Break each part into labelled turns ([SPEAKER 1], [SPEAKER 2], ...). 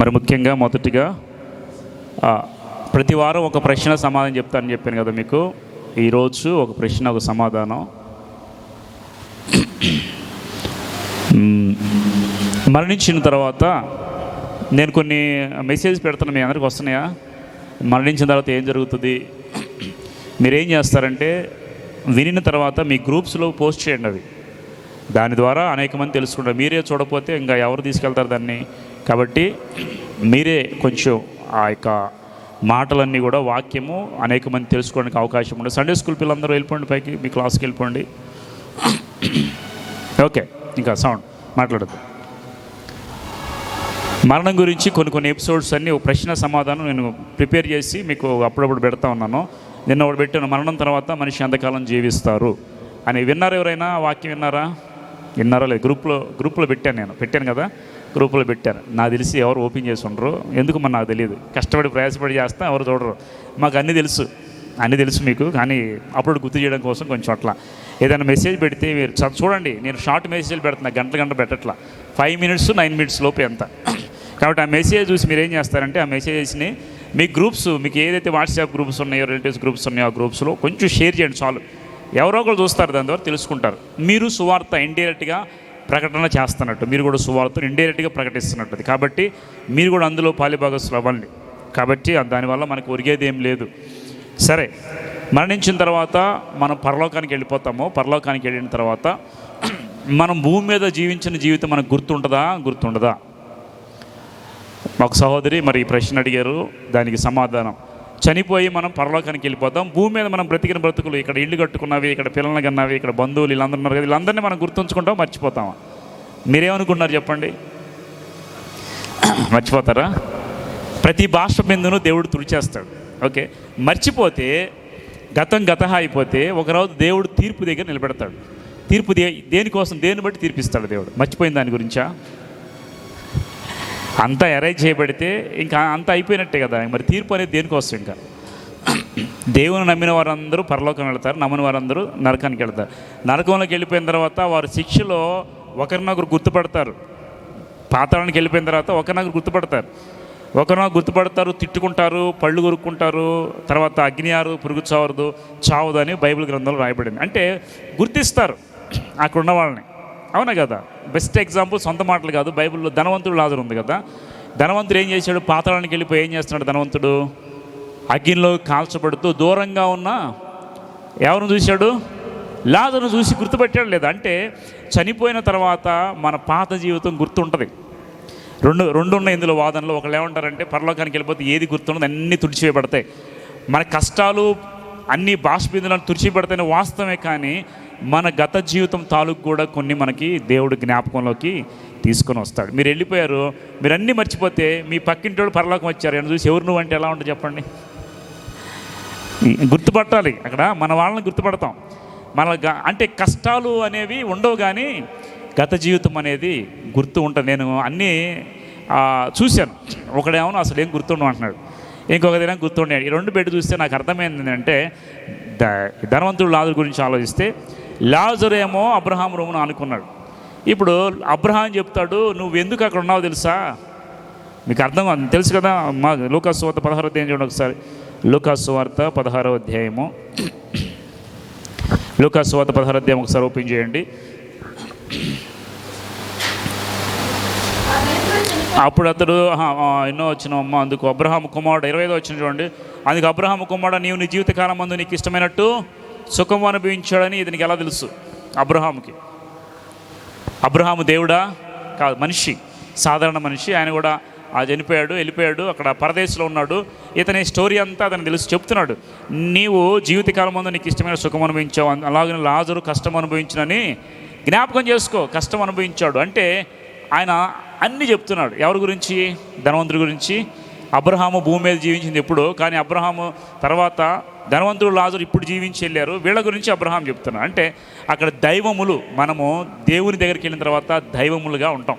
[SPEAKER 1] మరి ముఖ్యంగా మొదటిగా ప్రతి వారం ఒక ప్రశ్న సమాధానం చెప్తానని చెప్పాను కదా మీకు. ఈరోజు ఒక ప్రశ్న ఒక సమాధానం. మరణించిన తర్వాత నేను కొన్ని మెసేజ్ పెడతాను మీ అందరికి వస్తున్నాయా? మరణించిన తర్వాత ఏం జరుగుతుంది? మీరేం చేస్తారంటే వినిన తర్వాత మీ గ్రూప్స్లో పోస్ట్ చేయండి అవి. దాని ద్వారా అనేక మంది తెలుసుకుంటారు. మీరే చూడకపోతే ఇంకా ఎవరు తీసుకెళ్తారు దాన్ని? కాబట్టి మీరే కొంచెం ఆ యొక్క మాటలన్నీ కూడా వాక్యము అనేక మంది తెలుసుకోవడానికి అవకాశం ఉండదు. సండే స్కూల్ పిల్లలందరూ వెళ్ళిపోండి పైకి మీ క్లాస్కి వెళ్ళిపోండి. ఓకే ఇంకా సౌండ్ మాట్లాడద్దు. మరణం గురించి కొన్ని కొన్ని ఎపిసోడ్స్ అన్నీ ఒక ప్రశ్న సమాధానం నేను ప్రిపేర్ చేసి మీకు అప్పుడప్పుడు పెడతా ఉన్నాను. నిన్న ఒకటి పెట్టాను మరణం తర్వాత మనిషి ఎంతకాలం జీవిస్తారు. అని విన్నారు ఎవరైనా? వాక్యం విన్నారా? విన్నారా? లేదు గ్రూప్లో గ్రూప్లో పెట్టాను నేను పెట్టాను కదా. గ్రూప్లో పెట్టారు నాకు తెలిసి ఎవరు ఓపెన్ చేసి ఉండరు. ఎందుకు మన నాకు తెలియదు. కష్టపడి ప్రయాసపడి చేస్తా ఎవరు చూడరు. మాకు అన్నీ తెలుసు. అన్నీ తెలుసు మీకు కానీ అప్పుడు గుర్తు చేయడం కోసం కొంచెం అట్లా. ఏదైనా మెసేజ్ పెడితే మీరు చ- చూడండి నేను షార్ట్ మెసేజ్ పెడుతున్నా గంట గంట పెట్టట్లా. ఫైవ్ మినిట్స్ నైన్ మినిట్స్ లోపు ఎంత కాబట్టి ఆ మెసేజ్ చూసి మీరు ఏం చేస్తారంటే ఆ మెసేజెస్ని మీ గ్రూప్స్ మీకు ఏదైతే వాట్సాప్ గ్రూప్స్ ఉన్నాయో రిలేటివ్స్ గ్రూప్స్ ఉన్నాయో ఆ గ్రూప్స్లో కొంచెం షేర్ చేయండి చాలు. ఎవరో ఒకరు చూస్తారు దాని ద్వారా తెలుసుకుంటారు. మీరు సువార్త ఇండైరెక్ట్గా ప్రకటన చేస్తున్నట్టు మీరు కూడా సువార్తను ఇండైరెక్ట్గా ప్రకటిస్తున్నట్టు కాబట్టి మీరు కూడా అందులో పాలిభాగస్లు అవ్వండి. కాబట్టి దానివల్ల మనకు ఒరిగేది ఏం లేదు. సరే మరణించిన తర్వాత మనం పరలోకానికి వెళ్ళిపోతాము. పరలోకానికి వెళ్ళిన తర్వాత మనం భూమి మీద జీవించిన జీవితం మనకు గుర్తుంటుందా? గుర్తుండదా? ఒక సహోదరి మరి ఈ ప్రశ్న అడిగారు. దానికి సమాధానం. చనిపోయి మనం పరలోకానికి వెళ్ళిపోతాం. భూమి మీద మనం బ్రతికిన బ్రతుకులు ఇక్కడ ఇల్లు కట్టుకున్నవి ఇక్కడ పిల్లలు కన్నవి ఇక్కడ బంధువులు వీళ్ళందరూ ఉన్నారు కదా వీళ్ళందరినీ మనం గుర్తుంచుకుంటాం మర్చిపోతాం మీరేమనుకున్నారు చెప్పండి? మర్చిపోతారా? ప్రతి భాష బిందును దేవుడు తుడిచేస్తాడు. ఓకే? మర్చిపోతే గతం గత అయిపోతే ఒకరోజు దేవుడు తీర్పు దగ్గర నిలబెడతాడు. తీర్పు దే దేనికోసం దేని బట్టి తీర్పిస్తాడు దేవుడు? మర్చిపోయిన దాని గురించా? అంతా అరేంజ్ చేయబడితే ఇంకా అంతా అయిపోయినట్టే కదా. మరి తీర్పు అనేది దేనికోసం ఇంకా? దేవుని నమ్మిన వారందరూ పరలోకం వెళ్తారు నమ్మని వారందరూ నరకానికి వెళ్తారు. నరకంలోకి వెళ్ళిపోయిన తర్వాత వారు శిక్షలో ఒకరినొకరు గుర్తుపడతారు. పాతాళానికి వెళ్ళిపోయిన తర్వాత ఒకరినొకరు గుర్తుపడతారు. ఒకరినొకరు గుర్తుపడతారు తిట్టుకుంటారు పళ్ళు కొరుక్కుంటారు తర్వాత అగ్ని పురుగు చావరదు చావదు అని బైబిల్ గ్రంథంలో రాయబడింది. అంటే గుర్తిస్తారు అక్కడ ఉన్న వాళ్ళని. అవునా కదా? బెస్ట్ ఎగ్జాంపుల్ సొంత మాటలు కాదు బైబిల్లో ధనవంతుడు లాజరు ఉంది కదా? ధనవంతుడు ఏం చేశాడు? పాతాళానికి వెళ్ళిపోయి ఏం చేస్తున్నాడు ధనవంతుడు? అగ్నిలో కాల్చబడుతూ దూరంగా ఉన్న ఎవరిని చూశాడు? లాజర్ను చూసి గుర్తుపెట్టాడు లేదా? అంటే చనిపోయిన తర్వాత మన పాత జీవితం గుర్తుంటుంది. రెండు రెండు ఉన్నాయి ఇందులో వాదనలో. ఒకళ్ళు ఏమంటారంటే పరలోకానికి వెళ్ళిపోతే ఏది గుర్తుండదు అన్నీ తుడిచివేయబడతాయి. మన కష్టాలు అన్ని బాష్పీదులను తుడిచిపెడతాయని వాస్తవమే కానీ మన గత జీవితం తాలూకు కూడా కొన్ని మనకి దేవుడు జ్ఞాపకంలోకి తీసుకొని వస్తాడు. మీరు వెళ్ళిపోయారు మీరు అన్నీ మర్చిపోతే మీ పక్కింటి వాళ్ళు పరలోకం వచ్చారు అని చూసి ఎవరు నువ్వు అంటే ఎలా ఉంటుంది చెప్పండి? గుర్తుపట్టాలి. అక్కడ మన వాళ్ళని గుర్తుపడతాం. మన అంటే కష్టాలు అనేవి ఉండవు కానీ గత జీవితం అనేది గుర్తు ఉంటుంది. నేను అన్నీ చూశాను. ఒకడేమో అసలు ఏం గుర్తుండవు అంటున్నాడు. ఇంకొక దినం గుర్తుండే ఈ రెండు పెట్టి చూస్తే నాకు అర్థమైంది ఏంటంటే ద ధనవంతుడు లాజరు గురించి ఆలోచిస్తే లాజరేమో అబ్రహాం రూమును అనుకున్నాడు ఇప్పుడు అబ్రహాం చెప్తాడు నువ్వు ఎందుకు అక్కడ ఉన్నావు తెలుసా? మీకు అర్థం తెలుసు కదా మా లోకాసు వార్త పదహారో అధ్యాయం చూడండి ఒకసారి. లోకాసు వార్త పదహారో అధ్యాయము. లోకాసు వార్త పదహారో అధ్యాయం ఒకసారి ఓపెన్ చేయండి. అప్పుడు అతడు ఎన్నో వచ్చిన అమ్మ అందుకు అబ్రహాం కుమారుడు ఇరవై ఐదో వచ్చిన చూడండి. అందుకు అబ్రహాం కుమారుడు నీవు నీ జీవితకాలం ముందు నీకు ఇష్టమైనట్టు సుఖం అనుభవించాడని ఇతనికి ఎలా తెలుసు? అబ్రహాముకి. అబ్రహాము దేవుడా? కాదు మనిషి. సాధారణ మనిషి. ఆయన కూడా ఆ చనిపోయాడు వెళ్ళిపోయాడు అక్కడ పరదేశంలో ఉన్నాడు. ఇతని స్టోరీ అంతా అతను తెలుసు. చెప్తున్నాడు నీవు జీవితకాలం ముందు నీకు ఇష్టమైన సుఖం అనుభవించావు. అలాగే లాజరు కష్టం అనుభవించినని జ్ఞాపకం చేసుకో. కష్టం అనుభవించాడు. అంటే ఆయన అన్నీ చెప్తున్నాడు. ఎవరి గురించి? ధనవంతుడి గురించి. అబ్రహాము భూమి మీద జీవించింది ఎప్పుడు. కానీ అబ్రహాము తర్వాత ధనవంతుడు లాజరు ఇప్పుడు జీవించి వెళ్ళారు. వీళ్ళ గురించి అబ్రహాం చెప్తున్నా. అంటే అక్కడ దైవములు మనము దేవుని దగ్గరికి వెళ్ళిన తర్వాత దైవములుగా ఉంటాం.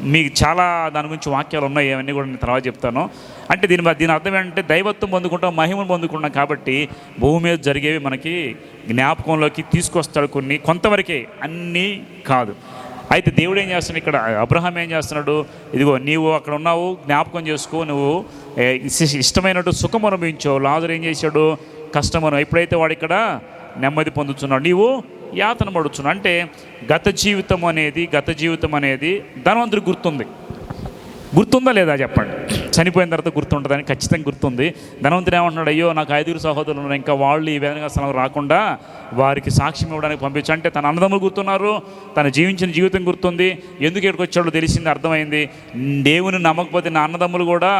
[SPEAKER 1] మీకు చాలా దాని గురించి వాక్యాలు ఉన్నాయి అవన్నీ కూడా నేను తర్వాత చెప్తాను. అంటే దీని దీని అర్థం ఏంటంటే దైవత్వం పొందుకుంటాం మహిమను పొందుకుంటాం కాబట్టి భూమి మీద జరిగేవి మనకి జ్ఞాపకంలోకి తీసుకొస్తాడు కొన్ని కొంతవరకే అన్నీ కాదు. అయితే దేవుడు ఏం చేస్తున్నాడు ఇక్కడ? అబ్రహాం ఏం చేస్తున్నాడు? ఇదిగో నీవు అక్కడ ఉన్నావు జ్ఞాపకం చేసుకో నువ్వు ఇష్టమైనట్టు సుఖం అనుభవించావు. లాజర్ ఏం చేశాడు? కష్టమను ఎప్పుడైతే వాడు ఇక్కడ నెమ్మది పొందుతున్నాడు నీవు యాతన పడుతున్నావు. అంటే గత జీవితం అనేది గత జీవితం అనేది ధనవంతుడికి గుర్తుంది. గుర్తుందా లేదా చెప్పండి? చనిపోయిన తర్వాత గుర్తుంటుందని ఖచ్చితంగా గుర్తుంది. ధనవంతుడు ఏమంటున్నాడు అయ్యో నాకు ఐదుగురు సహోదరులు ఉన్నారు. ఇంకా వాళ్ళు ఈ వేదన స్థలం రాకుండా వారికి సాక్ష్యం ఇవ్వడానికి పంపించు. అంటే తన అన్నదమ్ములు గుర్తున్నారు తను జీవించిన జీవితం గుర్తుంది. ఎందుకు ఇక్కడికి వచ్చాడో తెలిసింది అర్థమైంది. దేవుని నమ్మకపోతే నా అన్నదమ్ములు కూడా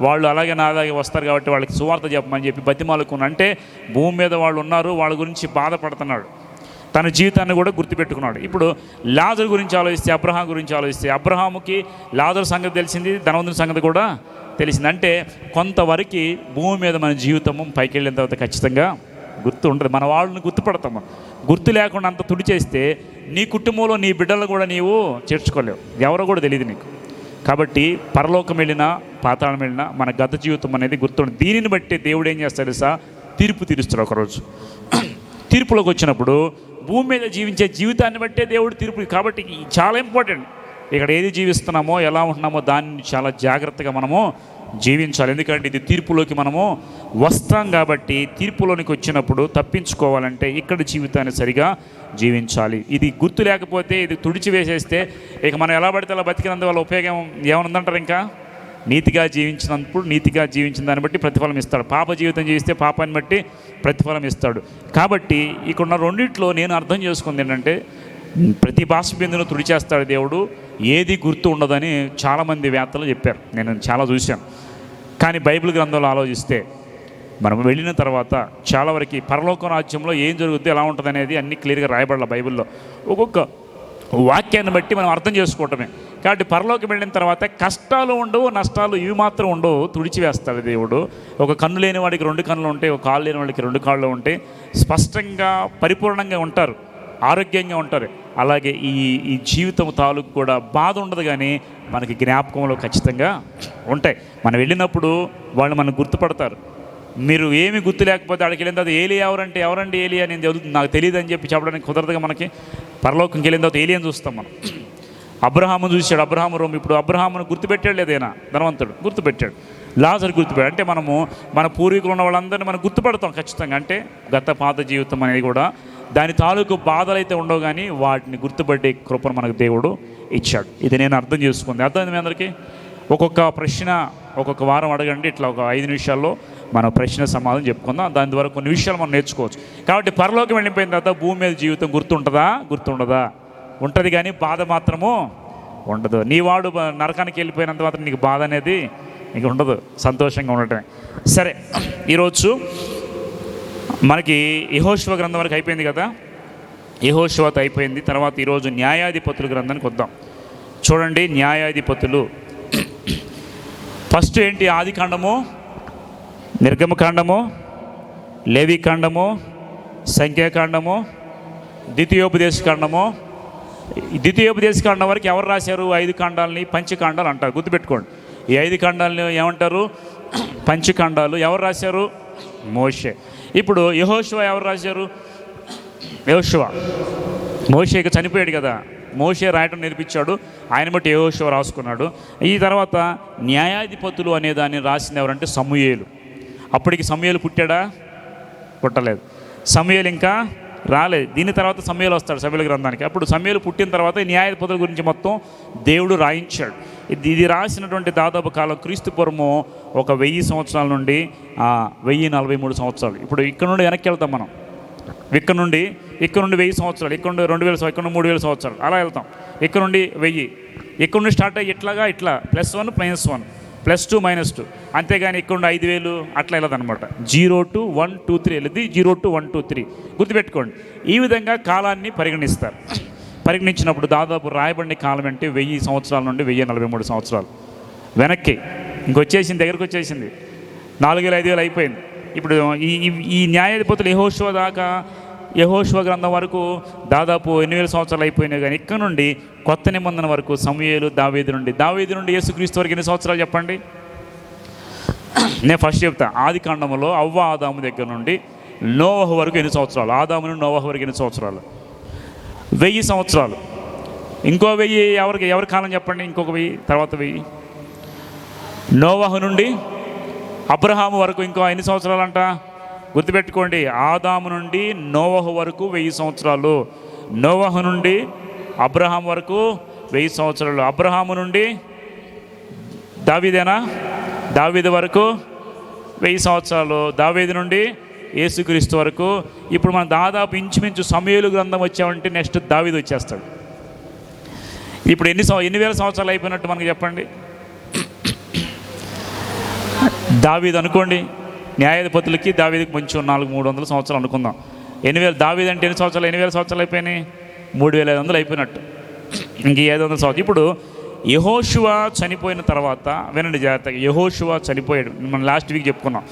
[SPEAKER 1] వాళ్ళు అలాగే నా అలాగే వస్తారు కాబట్టి వాళ్ళకి సువార్త చెప్పమని చెప్పి బతిమాలుకుని అంటే భూమి మీద వాళ్ళు ఉన్నారు వాళ్ళ గురించి బాధపడుతున్నాడు. తన జీవితాన్ని కూడా గుర్తుపెట్టుకున్నాడు. ఇప్పుడు లాజర్ గురించి ఆలోచిస్తే అబ్రహాం గురించి ఆలోచిస్తే అబ్రహాముకి లాజర్ సంగతి తెలిసింది ధనవంతుని సంగతి కూడా తెలిసింది. అంటే కొంతవరకు భూమి మీద మన జీవితము పైకి వెళ్ళిన తర్వాత ఖచ్చితంగా గుర్తు ఉంటుంది. మన వాళ్ళని గుర్తుపడతాము. గుర్తు లేకుండా అంత తుడి చేస్తే నీ కుటుంబంలో నీ బిడ్డలు కూడా నీవు చేర్చుకోలేవు. ఎవరో కూడా తెలియదు నీకు. కాబట్టి పరలోకం వెళ్ళినా పాతాళం వెళ్ళినా మన గత జీవితం అనేది గుర్తుండి దీనిని బట్టి దేవుడు ఏం చేస్తాడు తెలుసా? తీర్పు తీరుస్తాడు ఒకరోజు. తీర్పులోకి వచ్చినప్పుడు భూమి మీద జీవించే జీవితాన్ని బట్టే దేవుడు తీర్పు. కాబట్టి చాలా ఇంపార్టెంట్. ఇక్కడ ఏది జీవిస్తున్నామో ఎలా ఉంటున్నామో దాన్ని చాలా జాగ్రత్తగా మనము జీవించాలి. ఎందుకంటే ఇది తీర్పులోకి మనము వస్తాం కాబట్టి తీర్పులోనికి వచ్చినప్పుడు తప్పించుకోవాలంటే ఇక్కడ జీవితాన్ని సరిగా జీవించాలి. ఇది గుర్తు లేకపోతే ఇది తుడిచి వేసేస్తే ఇక మనం ఎలా పడితే అలా బతికినందు వల్ల ఉపయోగం ఉందంటారు ఇంకా? నీతిగా జీవించినప్పుడు నీతిగా జీవించిన దాన్ని బట్టి ప్రతిఫలం ఇస్తాడు. పాప జీవితం జీవిస్తే పాపాన్ని బట్టి ప్రతిఫలం ఇస్తాడు. కాబట్టి ఇక్కడున్న రెండిట్లో నేను అర్థం చేసుకుంది ఏంటంటే ప్రతి బాష్పిందును తుడిచేస్తాడు దేవుడు. ఏది గుర్తు ఉండదని చాలామంది వేత్తలు చెప్పారు. నేను చాలా చూశాను. కానీ బైబిల్ గ్రంథంలో ఆలోచిస్తే మనం వెళ్ళిన తర్వాత చాలా వరకు పరలోక రాజ్యంలో ఏం జరుగుద్ది ఎలా ఉంటుంది అనేది అన్ని క్లియర్గా రాయబడాల బైబిల్లో. ఒక్కొక్క వాక్యాన్ని బట్టి మనం అర్థం చేసుకోవటమే. కాబట్టి పరలోకి వెళ్ళిన తర్వాత కష్టాలు ఉండవు నష్టాలు ఇవి మాత్రం ఉండవు. తుడిచివేస్తాడు దేవుడు. ఒక కన్ను లేని వాడికి రెండు కన్నులు ఉంటాయి ఒక కాళ్ళు లేని వాడికి రెండు కాళ్ళు ఉంటాయి. స్పష్టంగా పరిపూర్ణంగా ఉంటారు. ఆరోగ్యంగా ఉంటారు. అలాగే ఈ ఈ జీవితం తాలూకు కూడా బాధ ఉండదు కానీ మనకి జ్ఞాపకంలో ఖచ్చితంగా ఉంటాయి. మనం వెళ్ళినప్పుడు వాళ్ళు మనం గుర్తుపడతారు. మీరు ఏమి గుర్తు లేకపోతే అక్కడికి వెళ్ళిన తర్వాత ఏలి ఎవరంటే ఎవరండి ఏలి అని చదువుతుంది నాకు తెలియదు అని చెప్పి చెప్పడానికి కుదరదుగా మనకి. పరలోకంకి వెళ్ళిన తర్వాత ఏలియని చూస్తాం మనం. అబ్రహాము చూశాడు అబ్రహాము రోమ్. ఇప్పుడు అబ్రహామును గుర్తుపెట్టాడు లేదైనా ధనవంతుడు. గుర్తుపెట్టాడు. లాజర్ గుర్తుపెట్టాడు. అంటే మనము మన పూర్వీకులు ఉన్న వాళ్ళందరినీ మనం గుర్తుపడతాం ఖచ్చితంగా. అంటే గత పాత జీవితం అనేది కూడా దాని తాలూకు బాధలు అయితే ఉండవు కానీ వాటిని గుర్తుపడే కృపను మనకు దేవుడు ఇచ్చాడు. ఇది నేను అర్థం చేసుకుంది. అర్థమైంది మీ అందరికీ? ఒక్కొక్క ప్రశ్న ఒక్కొక్క వారం అడగండి. ఇట్లా ఒక ఐదు నిమిషాల్లో మనం ప్రశ్న సమాధానం చెప్పుకుందాం. దాని ద్వారా కొన్ని విషయాలు మనం నేర్చుకోవచ్చు. కాబట్టి పరలోకి వెళ్ళిపోయిన తర్వాత భూమి మీద జీవితం గుర్తుంటుందా? గుర్తుండదా? ఉంటుంది కానీ బాధ మాత్రము ఉండదు. నీ వాడు నరకానికి వెళ్ళిపోయినంత మాత్రం నీకు బాధ అనేది నీకు ఉండదు. సంతోషంగా ఉండటమే. సరే ఈరోజు మనకి యహోశివ గ్రంథం వరకు అయిపోయింది కదా? యహోశివత అయిపోయింది. తర్వాత ఈరోజు న్యాయాధిపతుల గ్రంథానికి వద్దాం. చూడండి న్యాయాధిపతులు. ఫస్ట్ ఏంటి? ఆది కాండము నిర్గమకాండము లేవికాండము సంఖ్యాకాండము ద్వితీయోపదేశకాండము ద్వితీయోపదేశ కాండం వరకు ఎవరు రాశారు? ఐదు కాండాలని పంచకాండాలు అంటారు. గుర్తుపెట్టుకోండి. ఈ ఐదు కాండాలని ఏమంటారు? పంచకాండాలు. ఎవరు రాశారు? మోషే. ఇప్పుడు యహోశివ ఎవరు రాశారు? యహోశివ మోషేకి చనిపోయాడు కదా. మోషే రాయటం నేర్పించాడు. ఆయన బట్టి యహోశివ రాసుకున్నాడు. ఈ తర్వాత న్యాయాధిపతులు అనే దాన్ని రాసింది ఎవరంటే సమూయేలు. అప్పటికి సమూయేలు పుట్టాడా? పుట్టలేదు. సమూయేలు ఇంకా రాలేదు దీని తర్వాత సమయలు వస్తాడు సభ్యుల గ్రంథానికి. అప్పుడు సమయాలు పుట్టిన తర్వాత న్యాయపదుల గురించి మొత్తం దేవుడు రాయించాడు. ఇది ఇది రాసినటువంటి దాదాపు కాలం క్రీస్తు పూర్వము ఒక వెయ్యి సంవత్సరాల నుండి వెయ్యి నలభై మూడు సంవత్సరాలు. ఇప్పుడు ఇక్కడ నుండి వెనక్కి వెళ్తాం మనం. ఇక్కడ నుండి ఇక్కడ నుండి వెయ్యి సంవత్సరాలు. ఇక్కడ నుండి రెండు వేల ఇక్కడ నుండి మూడు వేల సంవత్సరాలు. అలా వెళ్తాం. ఇక్కడ నుండి వెయ్యి. ఇక్కడ నుండి స్టార్ట్ అయ్యి ఇట్లాగా ఇట్లా plus one minus one. Plus two minus two. అంతేగాని ఇక్కడ ఐదు వేలు అట్లా వెళ్ళదనమాట zero to one two three వెళ్ళింది. Zero to one two three. గుర్తుపెట్టుకోండి. ఈ విధంగా కాలాన్ని పరిగణిస్తారు. పరిగణించినప్పుడు దాదాపు రాయబడిన కాలం అంటే వెయ్యి సంవత్సరాల నుండి వెయ్యి నలభై మూడు సంవత్సరాలు. వెనక్కి. ఇంకొచ్చేసింది దగ్గరకు వచ్చేసింది. నాలుగు వేలు ఐదు వేలు అయిపోయింది. ఇప్పుడు ఈ ఈ- న్యాయాధిపతులు యహోశివ దాకా యహోశివ గ్రంథం వరకు దాదాపు ఎనిమిది వేల సంవత్సరాలు అయిపోయినాయి కానీ ఇక్కడ నుండి కొత్త నిబంధన వరకు సమూయేలు దావేది నుండి. దావేది నుండి యేసుక్రీస్తు వరకు ఎన్ని సంవత్సరాలు చెప్పండి? నేను ఫస్ట్ చెప్తాను ఆది కాండంలో అవ్వ ఆదాము దగ్గర నుండి నోవహ వరకు ఎన్ని సంవత్సరాలు? ఆదాము నుండి నోవహ వరకు ఎన్ని సంవత్సరాలు? వెయ్యి సంవత్సరాలు. ఇంకో వెయ్యి ఎవరికి? ఎవరి కాలం చెప్పండి? ఇంకొక వెయ్యి తర్వాత వెయ్యి. నోవహ నుండి అబ్రహాము వరకు ఇంకో ఎన్ని సంవత్సరాలు అంట గుర్తుపెట్టుకోండి ఆదాము నుండి నోవహు వరకు వెయ్యి సంవత్సరాలు. నోవహు నుండి అబ్రహాం వరకు వెయ్యి సంవత్సరాలు. అబ్రహాము నుండి దావీదేనా? దావీది వరకు వెయ్యి సంవత్సరాలు. దావీదు నుండి యేసుక్రీస్తు వరకు. ఇప్పుడు మనం దాదాపు ఇంచుమించు సమయలు గ్రంథం వచ్చామంటే నెక్స్ట్ దావీది వచ్చేస్తాడు. ఇప్పుడు ఎన్ని ఎన్ని వేల సంవత్సరాలు అయిపోయినట్టు మనకి చెప్పండి? దావీది అనుకోండి న్యాయాధిపతులకి దావీదికి మంచి నాలుగు మూడు వందల సంవత్సరాలు అనుకుందాం. ఎన్ని వేలు? దావీదు అంటే ఎన్ని సంవత్సరాలు? ఎన్ని వేల సంవత్సరాలు అయిపోయినాయి? మూడు వేల ఐదు వందలు అయిపోయినట్టు. ఇంక ఐదు వందల సంవత్సరాలు. ఇప్పుడు యహోషువా చనిపోయిన తర్వాత వినండి జాగ్రత్తగా యహోషువా చనిపోయాడు. మనం లాస్ట్ వీక్ చెప్పుకున్నాం.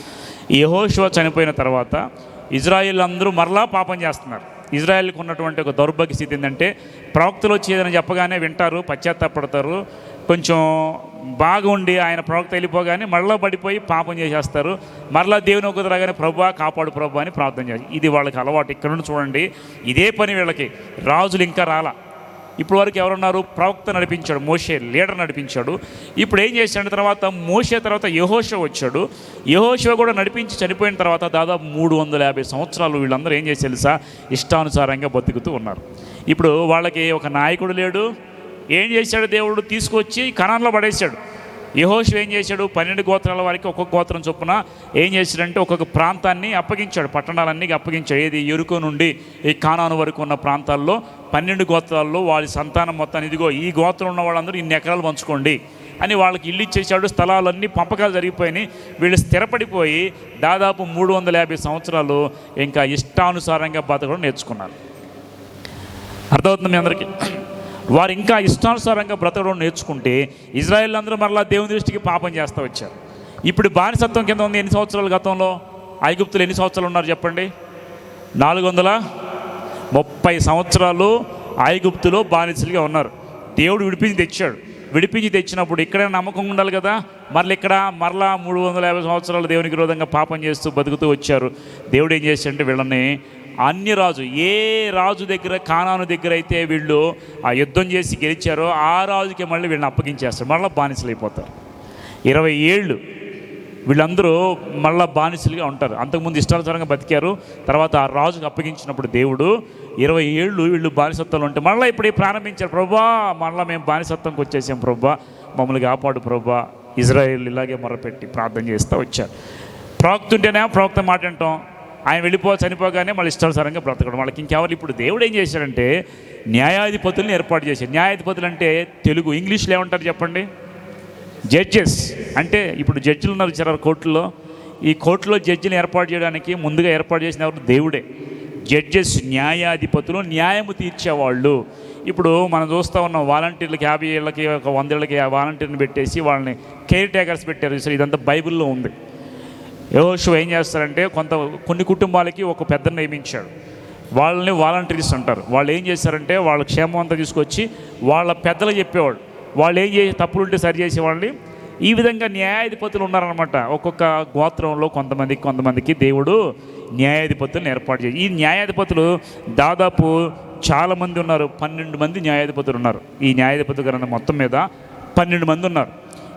[SPEAKER 1] ఈ చనిపోయిన తర్వాత ఇజ్రాయిల్ అందరూ మరలా పాపం చేస్తున్నారు. ఇజ్రాయెల్కి ఉన్నటువంటి ఒక దౌర్భాగ్య స్థితి ఏంటంటే ప్రవక్తలు వచ్చి ఏదైనా చెప్పగానే వింటారు పశ్చాత్తాపడతారు కొంచెం బాగుండి ఆయన ప్రవక్త వెళ్ళిపోగానే మరలా పడిపోయి పాపం చేసేస్తారు. మరలా దేవుని కుదరగానే రాగానే ప్రభా కాపాడు ప్రభు అని ప్రార్థన చేయాలి. ఇది వాళ్ళకి అలవాటు. ఇక్కడ నుండి చూడండి. ఇదే పని వీళ్ళకి. రాజులు ఇంకా రాలా. ఇప్పుడు వరకు ఎవరున్నారు? ప్రవక్త నడిపించాడు. మోషే లీడర్ నడిపించాడు. ఇప్పుడు ఏం చేశాడు తర్వాత మోషే తర్వాత యహోష వచ్చాడు. యహోష కూడా నడిపించి చనిపోయిన తర్వాత దాదాపు మూడు వందల యాభై సంవత్సరాలు వీళ్ళందరూ ఏం చేసి తెలుసా? ఇష్టానుసారంగా బతుకుతూ ఉన్నారు. ఇప్పుడు వాళ్ళకి ఒక నాయకుడు లేడు. ఏం చేశాడు దేవుడు? తీసుకొచ్చి కణంలో పడేశాడు. యహోషు ఏం చేశాడు? పన్నెండు గోత్రాల వారికి ఒక్కొక్క గోత్రం చొప్పున ఏం చేశాడంటే ఒక్కొక్క ప్రాంతాన్ని అప్పగించాడు. పట్టణాలన్నీ అప్పగించాడు. ఏది? ఎరుకు నుండి ఈ కానాను వరకు ఉన్న ప్రాంతాల్లో పన్నెండు గోత్రాల్లో వాళ్ళ సంతానం మొత్తాన్ని. ఇదిగో ఈ గోత్రం ఉన్న వాళ్ళందరూ ఇన్ని ఎకరాలు పంచుకోండి అని వాళ్ళకి ఇల్లు ఇచ్చేసాడు స్థలాలన్నీ పంపకాలు జరిగిపోయినాయి. వీళ్ళు స్థిరపడిపోయి దాదాపు మూడు వందల యాభై సంవత్సరాలు ఇంకా ఇష్టానుసారంగా బతకడం నేర్చుకున్నారు. అర్థమవుతుంది మీ అందరికీ? వారు ఇంకా ఇష్టానుసారంగా బ్రతకడం నేర్చుకుంటే ఇజ్రాయెల్ అందరూ మరలా దేవుని దృష్టికి పాపం చేస్తూ వచ్చారు. ఇప్పుడు బానిసత్వం కింద ఉంది ఎన్ని సంవత్సరాల గతంలో? ఐగుప్తులు ఎన్ని సంవత్సరాలు ఉన్నారు చెప్పండి? నాలుగు వందల ముప్పై సంవత్సరాలు ఐగుప్తులో బానిసలుగా ఉన్నారు. దేవుడు విడిపించి తెచ్చాడు. విడిపించి తెచ్చినప్పుడు ఇక్కడే నమ్మకం ఉండాలి కదా. మరల ఇక్కడ మరలా మూడు వందల యాభై సంవత్సరాలు దేవునికి విరోధంగా పాపం చేస్తూ బతుకుతూ వచ్చారు. దేవుడు ఏం చేశాడంటే వీళ్ళని అన్ని రాజు ఏ రాజు దగ్గర కానాను దగ్గర అయితే వీళ్ళు ఆ యుద్ధం చేసి గెలిచారో ఆ రాజుకి మళ్ళీ వీళ్ళని అప్పగించేస్తారు. మళ్ళీ బానిసలు అయిపోతారు. ఇరవై ఏళ్ళు వీళ్ళందరూ మళ్ళీ బానిసలుగా ఉంటారు. అంతకుముందు ఇష్టానుసారంగా బతికారు. తర్వాత ఆ రాజుకు అప్పగించినప్పుడు దేవుడు ఇరవై ఏళ్ళు వీళ్ళు బానిసత్వంలో ఉంటే మళ్ళీ ఇప్పుడు ప్రారంభించారు. ప్రభా మళ్ళీ మేము బానిసత్వంకి వచ్చేసాం ప్రభా. మమ్మల్ని కాపాడు ప్రభా. ఇజ్రాయేల్ ఇలాగే మొరపెట్టి ప్రార్థన చేస్తూ వచ్చారు. ప్రవక్త ఉంటేనే ప్రవక్త మాట అంటాం ఆయన వెళ్ళిపో చనిపోగానే మళ్ళీ ఇష్టానుసారంగా బ్రతకడం. వాళ్ళకి ఇంకెవరు ఇప్పుడు దేవుడు ఏం చేశాడంటే న్యాయాధిపతులను ఏర్పాటు చేశారు న్యాయాధిపతులు అంటే తెలుగు ఇంగ్లీష్లో ఏమంటారు చెప్పండి? జడ్జెస్. అంటే ఇప్పుడు జడ్జిలు ఉన్నారు చాలా కోర్టులో. ఈ కోర్టులో జడ్జిని ఏర్పాటు చేయడానికి ముందుగా ఏర్పాటు చేసిన ఎవరు? దేవుడే. జడ్జెస్ న్యాయాధిపతులు న్యాయము తీర్చేవాళ్ళు. ఇప్పుడు మనం చూస్తూ ఉన్నాం వాలంటీర్లకి యాభై ఏళ్ళకి ఒక వందేళ్ళకి వాలంటీర్ని పెట్టేసి వాళ్ళని కేర్ టేకర్స్ పెట్టారు. సార్ ఇదంతా బైబిల్లో ఉంది. యహోషు ఏం చేస్తారంటే కొంత కొన్ని కుటుంబాలకి ఒక పెద్ద నియమించాడు. వాళ్ళని వాలంటీర్స్ అంటారు. వాళ్ళు ఏం చేశారంటే వాళ్ళ క్షేమం అంతా తీసుకొచ్చి వాళ్ళ పెద్దలు చెప్పేవాడు వాళ్ళు ఏం చేసి తప్పులుంటే సరి చేసేవాళ్ళని. ఈ విధంగా న్యాయాధిపతులు ఉన్నారనమాట ఒక్కొక్క గోత్రంలో కొంతమందికి కొంతమందికి దేవుడు న్యాయాధిపతులను ఏర్పాటు చేసి ఈ న్యాయాధిపతులు దాదాపు చాలామంది ఉన్నారు. పన్నెండు మంది న్యాయాధిపతులు ఉన్నారు. ఈ న్యాయాధిపతి గ్రంథం మొత్తం మీద పన్నెండు మంది ఉన్నారు.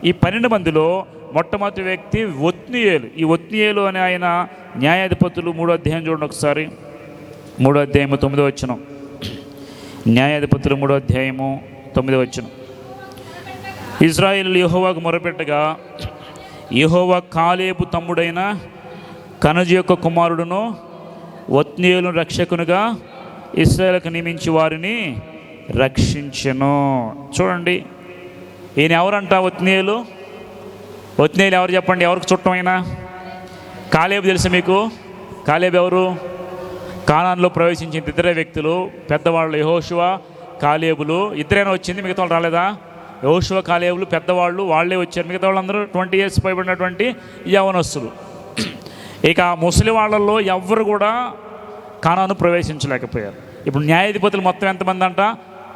[SPEAKER 1] ఈ పన్నెండు మందిలో మొట్టమొదటి వ్యక్తి ఒత్నియేలు. ఈ ఒత్నియేలు అని ఆయన న్యాయాధిపతులు మూడో అధ్యాయం చూడండి ఒకసారి. మూడో అధ్యాయము తొమ్మిదో వచ్చిన న్యాయాధిపతులు మూడో అధ్యాయము తొమ్మిదో వచ్చిన ఇజ్రాయిల్ యహోవాకు మొరపెట్టగా యహోవా కాలేపు తమ్ముడైన కనజు యొక్క కుమారుడును ఒత్నియేలు రక్షకునిగా ఇస్రాయల్కు నియమించి వారిని రక్షించను. చూడండి ఈయన ఎవరంట ఒత్నియులు? ఒత్నియేలు ఎవరు చెప్పండి? ఎవరికి చుట్టమైనా? కాలేబు తెలుసు మీకు? కాలేబు ఎవరు? కానాన్లో ప్రవేశించిన ఇద్దరే వ్యక్తులు పెద్దవాళ్ళు యహోశివ కాలేబులు. ఇద్దరైనా వచ్చింది మిగతా వాళ్ళు రాలేదా? యహోశివ కాలేబులు పెద్దవాళ్ళు వాళ్ళే వచ్చారు. మిగతా వాళ్ళందరూ ట్వంటీ ఇయర్స్ పైబడినటువంటి యవనస్తులు. ఇక ముసలి వాళ్ళల్లో ఎవ్వరు కూడా కానాను ప్రవేశించలేకపోయారు. ఇప్పుడు న్యాయాధిపతులు మొత్తం ఎంతమంది అంట?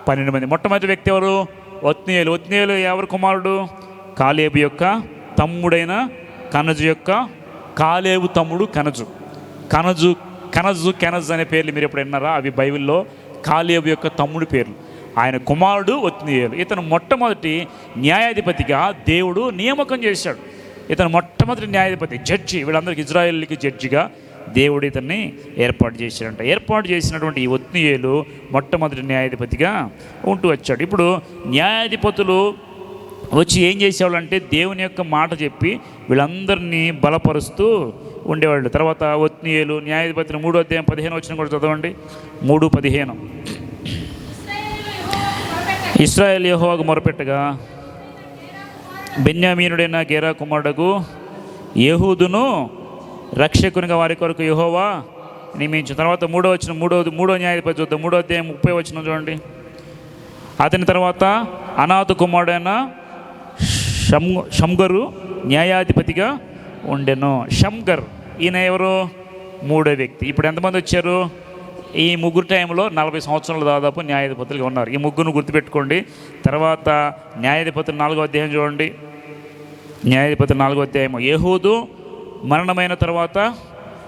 [SPEAKER 1] పన్నెండు మంది. మొట్టమొదటి వ్యక్తి ఎవరు? ఒత్నియేలు ఒత్నియేలు ఎవరు కుమారుడు? కాలేబు యొక్క తమ్ముడైన కనజు యొక్క కాలేవు తమ్ముడు కనజు. కనజు కనజు కెనజ్ అనే పేర్లు మీరు ఎప్పుడు విన్నారా? అవి బైబిల్లో కాలేవు యొక్క తమ్ముడి పేర్లు. ఆయన కుమారుడు ఒత్నియేలు ఇతను మొట్టమొదటి న్యాయాధిపతిగా దేవుడు నియామకం చేశాడు. ఇతను మొట్టమొదటి న్యాయాధిపతి జడ్జి వీళ్ళందరికి ఇజ్రాయేల్కి జడ్జిగా దేవుడు ఇతన్ని ఏర్పాటు చేశాడంట. ఏర్పాటు చేసినటువంటి ఈ ఒత్నియేలు మొట్టమొదటి న్యాయాధిపతిగా ఉంటూ వచ్చాడు. ఇప్పుడు న్యాయాధిపతులు వచ్చి ఏం చేసేవాళ్ళు అంటే దేవుని యొక్క మాట చెప్పి వీళ్ళందరినీ బలపరుస్తూ ఉండేవాళ్ళు. తర్వాత ఒత్నీయులు న్యాయాధిపతిని మూడో అధ్యాయం పదిహేను వచ్చిన కూడా చదవండి. మూడు పదిహేను. ఇస్రాయేల్ యహోవాకు మొరపెట్టగా బెన్యామీనుడైన గేరా కుమారుడకు యహూదును రక్షకునిగా వారి కొరకు యహోవా నియమించిన తర్వాత మూడో వచ్చిన మూడో మూడో న్యాయాధిపతి చూద్దాం. మూడో అధ్యాయం ముప్పై వచ్చిన చూడండి. అతని తర్వాత అనాథ కుమారుడైన షమ్ షమ్గరు న్యాయాధిపతిగా ఉండెను. షమ్గర్ ఈయన ఎవరు? మూడో వ్యక్తి. ఇప్పుడు ఎంతమంది వచ్చారు? ఈ ముగ్గురు టైంలో నలభై సంవత్సరాలు దాదాపు న్యాయాధిపతులుగా ఉన్నారు. ఈ ముగ్గురును గుర్తుపెట్టుకోండి. తర్వాత న్యాయాధిపతులు నాలుగో అధ్యాయం చూడండి. న్యాయాధిపతి నాలుగో అధ్యాయం యహూదు మరణమైన తర్వాత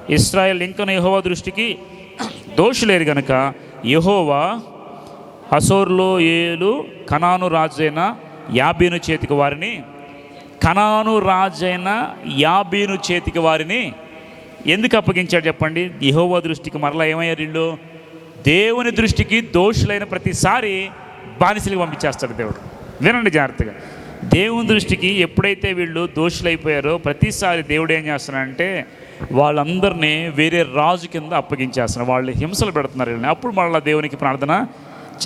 [SPEAKER 1] ఇస్రాయల్ ఇంకను యహోవా దృష్టికి దోషులేరు గనక యహోవా హసోర్లో ఏలు కనాను రాజైన యాబీను చేతికి వారిని కనాను రాజైన యాబీను చేతికి వారిని ఎందుకు అప్పగించాడు చెప్పండి? యహోవ దృష్టికి మరలా ఏమయ్యారు వీళ్ళు? దేవుని దృష్టికి దోషులైన ప్రతిసారి బానిసలకు పంపించేస్తాడు దేవుడు. వినండి జాగ్రత్తగా. దేవుని దృష్టికి ఎప్పుడైతే వీళ్ళు దోషులైపోయారో ప్రతిసారి దేవుడు ఏం చేస్తున్నాడంటే వాళ్ళందరినీ వేరే రాజు కింద అప్పగించేస్తున్నారు వాళ్ళు హింసలు పెడుతున్నారు వీళ్ళని. అప్పుడు మళ్ళీ దేవునికి ప్రార్థన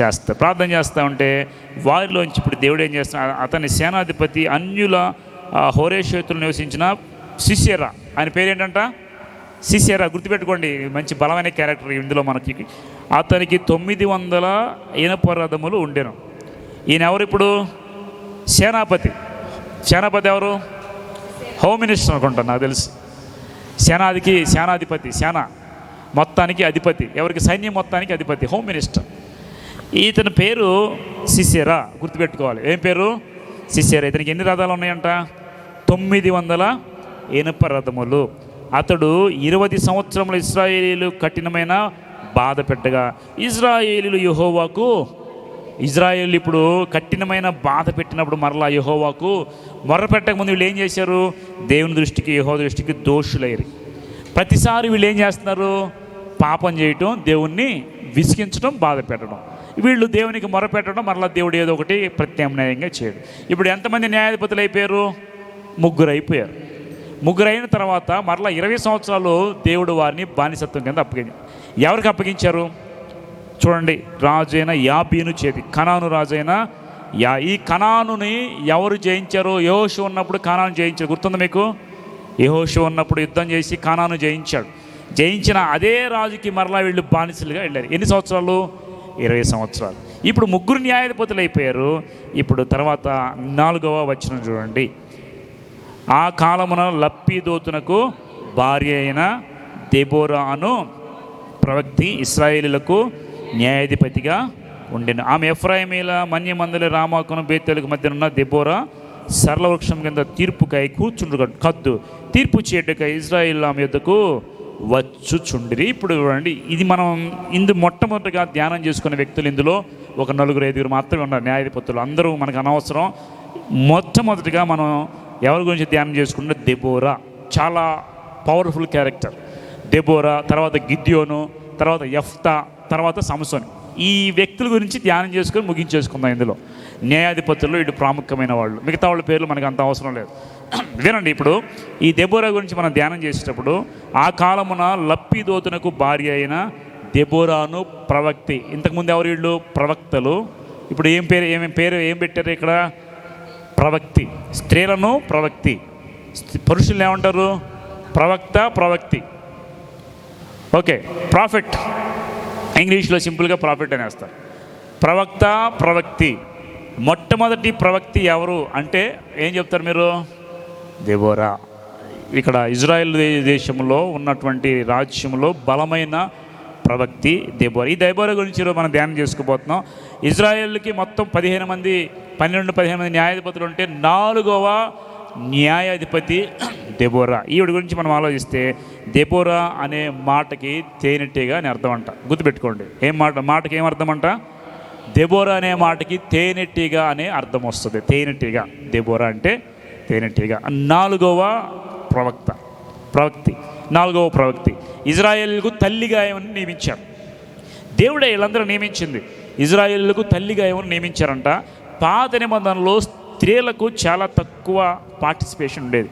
[SPEAKER 1] చేస్తా ప్రార్థన చేస్తూ ఉంటే వారిలోంచి ఇప్పుడు దేవుడు ఏం చేస్తున్నా అతని సేనాధిపతి అన్యుల ఆ, హోరేషేతులు నివసించిన శిష్యరా ఆయన పేరేంటంట? సిసేరా. గుర్తుపెట్టుకోండి మంచి బలమైన క్యారెక్టర్ ఇందులో మనకి. అతనికి తొమ్మిది వందల ఇనప ఉండేను. ఈయన ఎవరు ఇప్పుడు? సేనాపతి. సేనాపతి ఎవరు? హోమ్ మినిస్టర్ అనుకుంటా నాకు తెలుసు. సేనాదికి సేనాధిపతి సేన. మొత్తానికి అధిపతి. ఎవరికి? సైన్యం మొత్తానికి అధిపతి హోమ్ మినిస్టర్. ఇతని పేరు సిసేరా. గుర్తుపెట్టుకోవాలి. ఏం పేరు? సిసేరా. ఇతనికి ఎన్ని రథాలు ఉన్నాయంట? తొమ్మిది వందల ఇనుప రథములు. అతడు ఇరవై సంవత్సరముల ఇస్రాయేలీలు కఠినమైన బాధ పెట్టగా ఇజ్రాయేలీలు యహోవాకు ఇజ్రాయేల్ ఇప్పుడు కఠినమైన బాధ పెట్టినప్పుడు మరలా యహోవాకు మొర్రపెట్టక ముందు వీళ్ళు ఏం చేశారు? దేవుని దృష్టికి యహో దృష్టికి దోషులయ్యారు. ప్రతిసారి వీళ్ళు ఏం చేస్తున్నారు? పాపం చేయటం దేవుణ్ణి విసిగించడం బాధ పెట్టడం. వీళ్ళు దేవునికి మొరపెట్టడం మరలా దేవుడు ఏదో ఒకటి ప్రత్యామ్నాయంగా చేయడు. ఇప్పుడు ఎంతమంది న్యాయాధిపతులు అయిపోయారు? ముగ్గురు అయిపోయారు. ముగ్గురు అయిన తర్వాత మరలా ఇరవై సంవత్సరాలు దేవుడు వారిని బానిసత్వం కింద అప్పగించారు ఎవరికి అప్పగించారు? చూడండి రాజైన యాబీను చేతి కనాను రాజైన యా ఈ కణానుని ఎవరు జయించారు? యహోషు ఉన్నప్పుడు కణాను జయించారు గుర్తుంది మీకు? యహోషు ఉన్నప్పుడు యుద్ధం చేసి కణాను జయించాడు. జయించిన అదే రాజుకి మరలా వీళ్ళు బానిసలుగా వెళ్ళారు. ఎన్ని సంవత్సరాలు? ఇరవై సంవత్సరాలు. ఇప్పుడు ముగ్గురు న్యాయాధిపతులు అయిపోయారు. ఇప్పుడు తర్వాత నాలుగవ వచ్చిన చూడండి. ఆ కాలమున లప్పిదోతునకు భార్య అయిన దెబోరా అను ప్రవక్తి ఇస్రాయేలీలకు న్యాయాధిపతిగా ఉండెను. ఆమె ఎఫ్రాయిమీల మన్యమందలి రామాకును బేతలకు మధ్య ఉన్న దెబోరా సరళ వృక్షం కింద తీర్పుకై కూర్చుండు కద్దు. తీర్పు చేయటకై ఇజ్రాయిల్ ఆమె యొద్దకు వచ్చుచుండిరి. ఇప్పుడు చూడండి ఇది మనం ఇందు మొట్టమొదటిగా ధ్యానం చేసుకునే వ్యక్తులు ఇందులో ఒక నలుగురు ఐదుగురు మాత్రమే ఉన్నారు న్యాయాధిపతులు అందరూ మనకు అనవసరం. మొట్టమొదటిగా మనం ఎవరి గురించి ధ్యానం చేసుకుంటే దెబోరా చాలా పవర్ఫుల్ క్యారెక్టర్ దెబోరా తర్వాత గిద్యోను తర్వాత యఫ్తా తర్వాత సంసోన్ ఈ వ్యక్తుల గురించి ధ్యానం చేసుకొని ముగించేసుకుందాం ఇందులో. న్యాయాధిపతుల్లో ఇటు ప్రాముఖ్యమైన వాళ్ళు. మిగతా వాళ్ళ పేర్లు మనకు అంత అవసరం లేదు. వినండి ఇప్పుడు. ఈ దెబోరా గురించి మనం ధ్యానం చేసేటప్పుడు ఆ కాలమున లప్పిదోతునకు భార్య అయిన దెబోరాను ప్రవక్తి. ఇంతకుముందు ఎవరు వీళ్ళు? ప్రవక్తలు. ఇప్పుడు ఏం పేరు ఏమేమి పేరు ఏం పెట్టారు ఇక్కడ? ప్రవక్తి. స్త్రీలను ప్రవక్తి. స్త్రీ- ఏమంటారు? ప్రవక్త ప్రవక్తి. Okay profit. ఇంగ్లీష్లో సింపుల్గా ప్రాఫిట్ అనేస్తారు ప్రవక్త ప్రవక్తి. మొట్టమొదటి ప్రవక్తి ఎవరు? అంటే ఏం చెప్తారు మీరు? దెబోరా ఇక్కడ ఇజ్రాయెల్ దేశంలో ఉన్నటువంటి రాజ్యంలో బలమైన ప్రవక్తి దెబోరా ఈ దెబోరా గురించి మనం ధ్యానం చేసుకోబోతున్నాం ఇజ్రాయెల్కి మొత్తం పదిహేను మంది పన్నెండు పదిహేను మంది న్యాయాధిపతులు ఉంటే నాలుగవ న్యాయాధిపతి దెబోరా ఈవిడ గురించి మనం ఆలోచిస్తే దెబోరా అనే మాటకి తేనెట్టేగా అని అర్థం అంట గుర్తుపెట్టుకోండి. ఏం మాట మాటకి ఏం అర్థం అంట దెబోరా అనే మాటకి తేనెటీగ అనే అర్థం వస్తుంది. తేనెటీగ దెబోరా అంటే తేనెటీగ నాలుగవ ప్రవక్త ప్రవక్తి నాలుగవ ప్రవక్తి. ఇజ్రాయేల్కు తల్లిగా ఏమని నియమించారు? దేవుడే వీళ్ళందరూ నియమించింది. ఇజ్రాయేళ్ళకు తల్లిగా ఏమని నియమించారంట? పాత నిబంధనలో స్త్రీలకు చాలా తక్కువ పార్టిసిపేషన్ ఉండేది.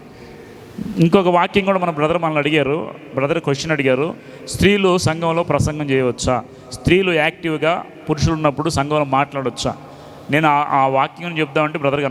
[SPEAKER 1] ఇంకొక వాక్యం కూడా మన బ్రదర్ మనల్ని అడిగారు. బ్రదర్ క్వశ్చన్ అడిగారు. స్త్రీలు సంఘంలో ప్రసంగం చేయవచ్చా? స్త్రీలు యాక్టివ్గా పురుషులు ఉన్నప్పుడు సంఘంలో మాట్లాడవచ్చా నేను ఆ- వాక్యం చెప్దామంటే బ్రదర్